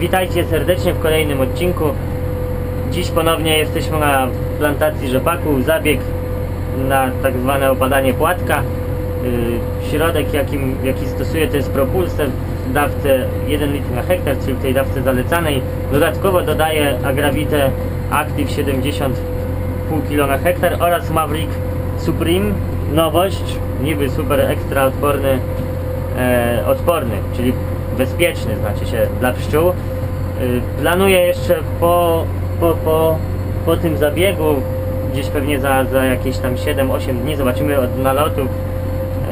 Witajcie serdecznie w kolejnym odcinku. Dziś ponownie jesteśmy na plantacji rzepaku. Zabieg na tak zwane opadanie płatka. Yy, Środek jakim, jaki stosuję to jest propulsor w dawce 1 litr na hektar, czyli w tej dawce zalecanej. Dodatkowo dodaję Agravite Active 70,5 kg na hektar oraz Maverick Supreme. Nowość, niby super ekstra odporny, e, odporny, czyli bezpieczny, znaczy się dla pszczół. Y, Planuję jeszcze po, po, po, po tym zabiegu, gdzieś pewnie za, za jakieś tam 7-8 dni, zobaczymy od nalotów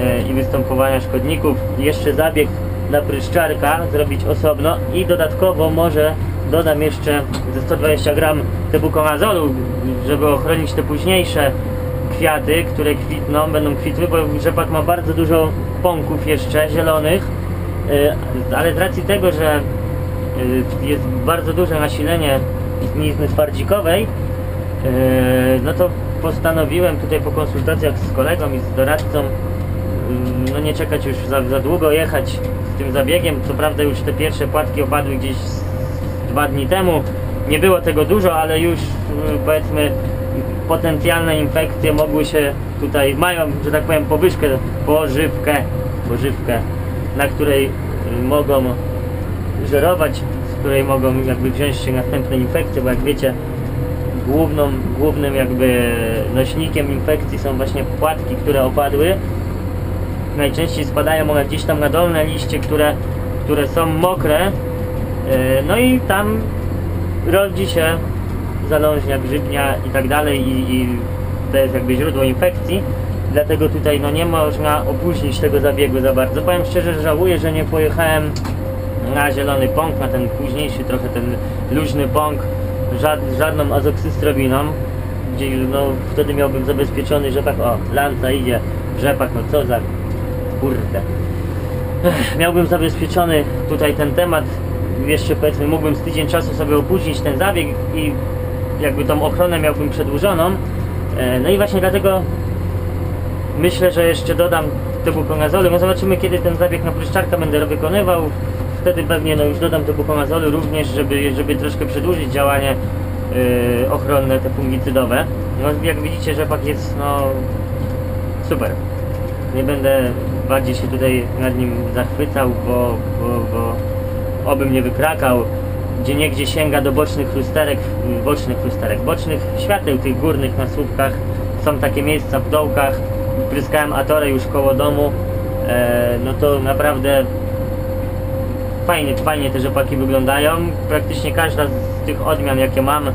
e, i występowania szkodników, jeszcze zabieg dla pryszczarka zrobić osobno i dodatkowo może dodam jeszcze ze 120 gram tebukonazolu, żeby ochronić te późniejsze kwiaty, które kwitną, będą kwitły, bo rzepak ma bardzo dużo pąków jeszcze zielonych, y, ale z racji tego, że y, jest bardzo duże nasilenie gnizny twardzikowej, y, no to postanowiłem tutaj po konsultacjach z kolegą i z doradcą no nie czekać już za, za długo, jechać z tym zabiegiem. Co prawda już te pierwsze płatki opadły gdzieś dwa dni temu. Nie było tego dużo, ale już powiedzmy potencjalne infekcje mogły się tutaj, mają, że tak powiem, powyżkę, pożywkę, pożywkę, na której mogą żerować, z której mogą jakby wziąć się następne infekcje, bo jak wiecie, główną, głównym jakby nośnikiem infekcji są właśnie płatki, które opadły. Najczęściej spadają one gdzieś tam na dolne liście, które, które są mokre. Yy, No i tam rodzi się zalążnia, grzybnia i tak dalej i, i to jest jakby źródło infekcji. Dlatego tutaj no nie można opóźnić tego zabiegu za bardzo. Powiem szczerze, że żałuję, że nie pojechałem na zielony pąk, na ten późniejszy trochę ten luźny pąk, żad, żadną azoksystrobiną, gdzie no wtedy miałbym zabezpieczony rzepak, o lanca idzie, rzepak, no co za kurde. Ech, Miałbym zabezpieczony tutaj ten temat, jeszcze powiedzmy mógłbym z tydzień czasu sobie opóźnić ten zabieg i jakby tą ochronę miałbym przedłużoną. E, No i właśnie dlatego myślę, że jeszcze dodam tebukonazolu. No zobaczymy kiedy ten zabieg na pryszczarka będę wykonywał. Wtedy pewnie no już dodam tebukonazolu również, żeby, żeby troszkę przedłużyć działanie yy, ochronne, te fungicydowe. No jak widzicie rzepak jest no super. Nie będę bardziej się tutaj nad nim zachwycał, bo, bo, bo obym nie wykrakał. Gdzie niegdzie sięga do bocznych lusterek, y, bocznych lusterek, bocznych świateł tych górnych na słupkach. Są takie miejsca w dołkach. Pryskałem atorę już koło domu. E, no to naprawdę fajnie, fajnie te rzepaki wyglądają. Praktycznie każda z tych odmian jakie mam. E,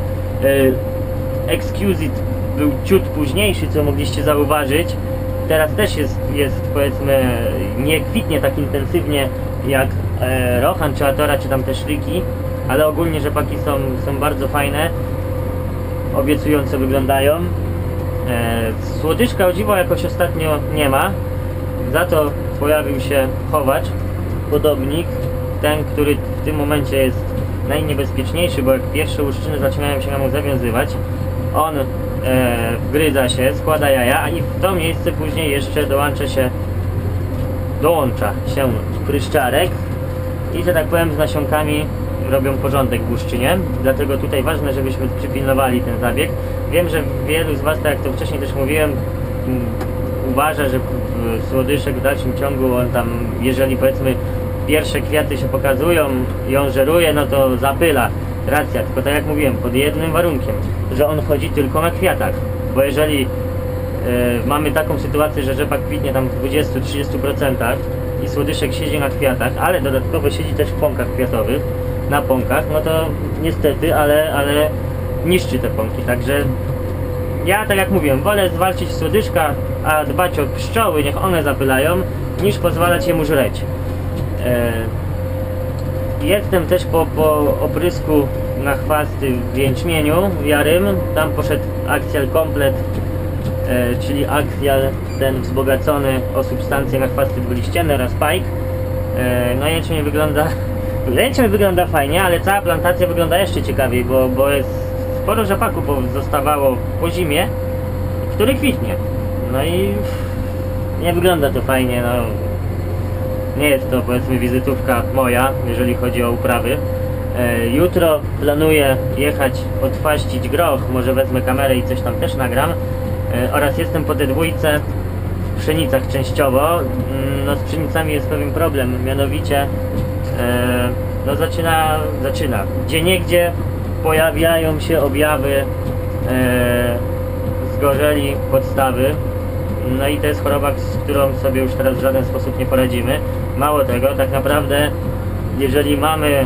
Exquisite był ciut późniejszy, co mogliście zauważyć. Teraz też jest, jest powiedzmy nie kwitnie tak intensywnie jak e, Rohan czy Atora czy tam te szliki, ale ogólnie rzepaki są, są bardzo fajne, obiecująco wyglądają. E, słodyczka o dziwo jakoś ostatnio nie ma, za to pojawił się chowacz, podobnik, ten, który w tym momencie jest najniebezpieczniejszy, bo jak pierwsze łuszczyny zaczynają się nam zawiązywać, on e, wgryza się, składa jaja, a i w to miejsce później jeszcze dołącza się dołącza się pryszczarek i że tak powiem z nasionkami robią porządek w łuszczynie, dlatego tutaj ważne, żebyśmy przypilnowali ten zabieg. Wiem, że wielu z Was, tak jak to wcześniej też mówiłem, mm, uważa, że w- słodyszek w dalszym ciągu on tam, jeżeli powiedzmy pierwsze kwiaty się pokazują i on żeruje, no to zapyla. Racja, tylko tak jak mówiłem, pod jednym warunkiem, że on chodzi tylko na kwiatach, bo jeżeli E, mamy taką sytuację, że rzepak kwitnie tam w 20-30% i słodyszek siedzi na kwiatach, ale dodatkowo siedzi też w pąkach kwiatowych, na pąkach, no to niestety, ale, ale niszczy te pąki, także ja tak jak mówiłem, wolę zwalczyć słodyszka, a dbać o pszczoły, niech one zapylają, niż pozwalać jemu żreć. E, Jestem też po, po oprysku na chwasty w jęczmieniu jarym, tam poszedł Axial Komplet e, czyli axial ten wzbogacony o substancje na chwasty dwuliścienne oraz pike. E, no jęczmień wygląda, jęczmień wygląda fajnie, ale cała plantacja wygląda jeszcze ciekawiej, bo, bo jest sporo rzepaku po- zostawało po zimie, który kwitnie. No i nie wygląda to fajnie, no nie jest to powiedzmy wizytówka moja, jeżeli chodzi o uprawy. E, jutro planuję jechać odfaścić groch, może wezmę kamerę i coś tam też nagram. E, oraz jestem po tej dwójce w pszenicach częściowo. Mm, No z pszenicami jest pewien problem, mianowicie no zaczyna, zaczyna. Gdzie niegdzie pojawiają się objawy e, zgorzeli podstawy. No i to jest choroba, z którą sobie już teraz w żaden sposób nie poradzimy. Mało tego, tak naprawdę jeżeli mamy e,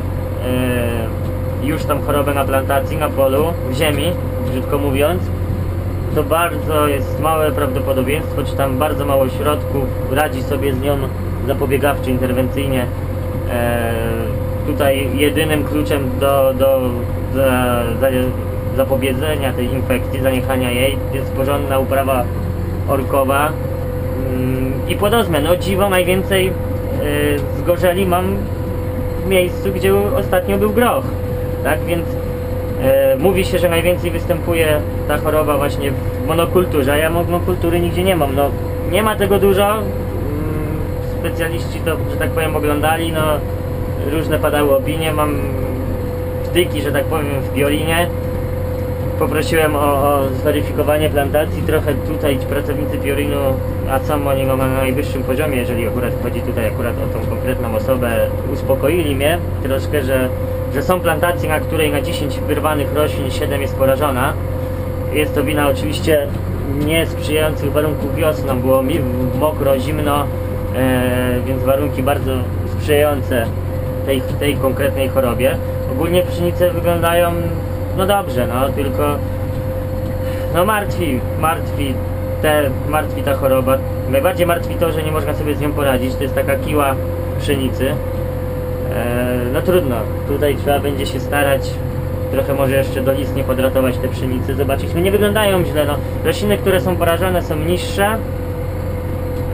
już tą chorobę na plantacji, na polu, w ziemi, brzydko mówiąc, to bardzo jest małe prawdopodobieństwo, czy tam bardzo mało środków radzi sobie z nią zapobiegawczo, interwencyjnie. E, tutaj jedynym kluczem do, do za, zapobiedzenia tej infekcji, zaniechania jej jest porządna uprawa orkowa mm, i płodozmian. O dziwo najwięcej e, zgorzeli mam w miejscu, gdzie ostatnio był groch. Tak więc e, mówi się, że najwięcej występuje ta choroba właśnie w monokulturze, a ja monokultury nigdzie nie mam. No, nie ma tego dużo. Specjaliści to, że tak powiem, oglądali. No, różne padały opinie. Mam wtyki, że tak powiem, w Biolinie. Poprosiłem o, o zweryfikowanie plantacji. Trochę tutaj pracownicy Piorinu, a są oni no, na najwyższym poziomie, jeżeli akurat chodzi tutaj akurat o tą konkretną osobę, uspokoili mnie troszkę, że, że są plantacje, na której na 10 wyrwanych roślin 7 jest porażona. Jest to wina oczywiście niesprzyjających warunków wiosną. Było mi mokro, zimno, więc warunki bardzo sprzyjające tej, tej konkretnej chorobie. Ogólnie pszenice wyglądają no dobrze, no tylko no martwi, martwi te, martwi ta choroba. Najbardziej martwi to, że nie można sobie z nią poradzić. To jest taka kiła pszenicy. E, no trudno, tutaj trzeba będzie się starać trochę może jeszcze do list nie podratować te pszenicy, zobaczyć. No nie wyglądają źle, no. Rośliny, które są porażone są niższe.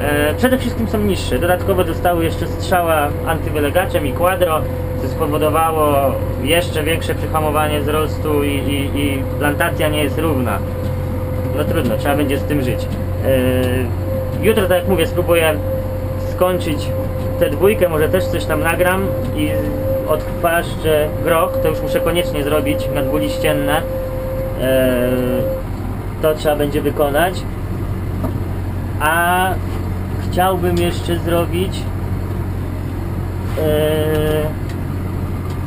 E, przede wszystkim są niższe. Dodatkowo dostały jeszcze strzała antywylegaczem i quadro, co spowodowało jeszcze większe przyhamowanie wzrostu i, i, i plantacja nie jest równa. No trudno, trzeba będzie z tym żyć. E, jutro, tak jak mówię, spróbuję skończyć tę dwójkę, może też coś tam nagram i odchwaszczę groch, to już muszę koniecznie zrobić na dwuliścienne. E, to trzeba będzie wykonać. A chciałbym jeszcze zrobić. Eee,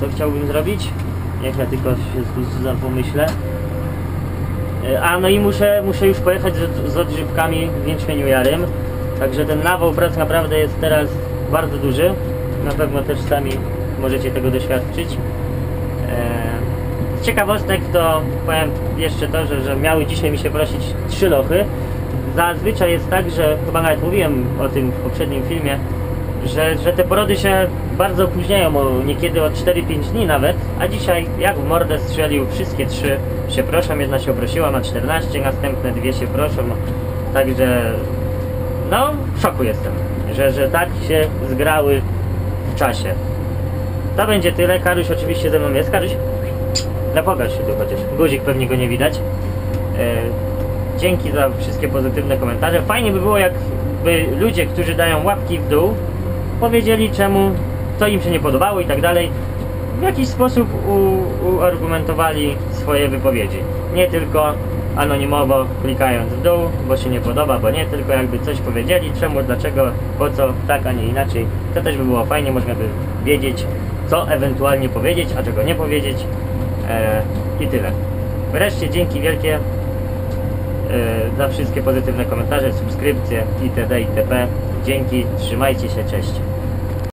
co chciałbym zrobić? Niech ja tylko się pomyślę. E, A no i muszę, muszę już pojechać z, z odżywkami w jęczmieniu jarym. Także ten nawał prac naprawdę jest teraz bardzo duży. Na pewno też sami możecie tego doświadczyć. E, Z ciekawostek to powiem jeszcze to, że, że miały dzisiaj mi się prosić trzy lochy. Zazwyczaj jest tak, że chyba nawet mówiłem o tym w poprzednim filmie, że, że te porody się bardzo opóźniają, niekiedy o 4-5 dni nawet, a dzisiaj jak w mordę strzelił wszystkie trzy się proszą, jedna się oprosiła, ma 14, następne dwie się proszą, także no w szoku jestem, że, że tak się zgrały w czasie. To będzie tyle, Karuś oczywiście ze mną jest, Karuś, no się tu chociaż, guzik pewnie go nie widać. E, dzięki za wszystkie pozytywne komentarze. Fajnie by było, jakby ludzie, którzy dają łapki w dół, powiedzieli czemu, co im się nie podobało i tak dalej. W jakiś sposób uargumentowali swoje wypowiedzi. Nie tylko anonimowo klikając w dół, bo się nie podoba, bo nie, tylko jakby coś powiedzieli, czemu, dlaczego, po co, tak, a nie inaczej. To też by było fajnie, można by wiedzieć, co ewentualnie powiedzieć, a czego nie powiedzieć. E, I tyle. Wreszcie dzięki wielkie za wszystkie pozytywne komentarze, subskrypcje itd. itp. Dzięki, trzymajcie się, cześć.